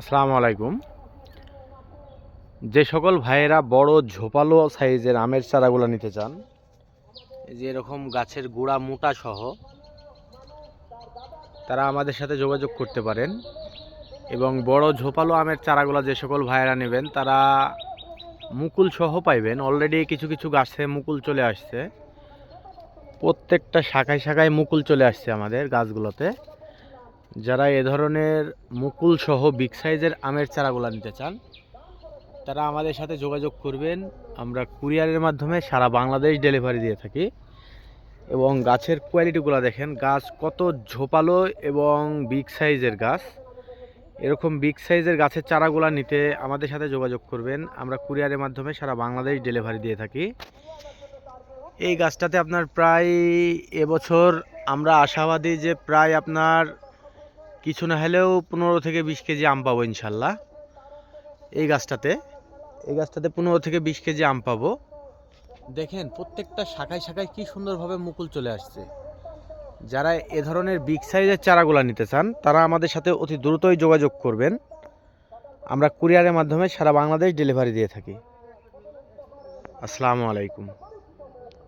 আসসালামু আলাইকুম। যে সকল ভাইয়েরা বড় ঝোপালো সাইজের আমের চারাগুলো নিতে চান যে এরকম গাছের গুড়া মোটা সহ, তারা আমাদের সাথে যোগাযোগ করতে পারেন এবং বড় ঝোপালো আমের চারাগুলো যে সকল ভাইয়েরা নেবেন, তারা মুকুল সহ পাইবেন। অলরেডি কিছু কিছু গাছে মুকুল চলে আসছে। প্রত্যেকটা শাখায় শাখায় মুকুল চলে আসছে আমাদের গাছগুলোতে। যারা এ ধরনের মুকুল সহ বিগ সাইজের আমের চারাগুলো নিতে চান, তারা আমাদের সাথে যোগাযোগ করবেন। আমরা কুরিয়ারের মাধ্যমে সারা বাংলাদেশ ডেলিভারি দিয়ে থাকি। এবং গাছের কোয়ালিটিগুলো দেখেন, গাছ কত ঝোপালো এবং বিগ সাইজের গাছ। এরকম বিগ সাইজের গাছের চারাগুলো নিতে আমাদের সাথে যোগাযোগ করবেন। আমরা কুরিয়ারের মাধ্যমে সারা বাংলাদেশ ডেলিভারি দিয়ে থাকি। এই গাছটাতে আপনার প্রায় এবছর আমরা আশাবাদী যে প্রায় আপনার কিছু না হলেও পনেরো থেকে বিশ কেজি আম পাবো ইনশাল্লাহ। এই গাছটাতে। এই গাছটাতে পনেরো থেকে বিশ কেজি আম পাবো। দেখেন, প্রত্যেকটা শাখায় শাখায় কি সুন্দরভাবে মুকুল চলে আসছে। যারা এ ধরনের বিগ সাইজের চারাগুলো নিতে চান, তারা আমাদের সাথে অতি দ্রুতই যোগাযোগ করবেন। আমরা কুরিয়ারের মাধ্যমে সারা বাংলাদেশ ডেলিভারি দিয়ে থাকি। আসসালামু আলাইকুম।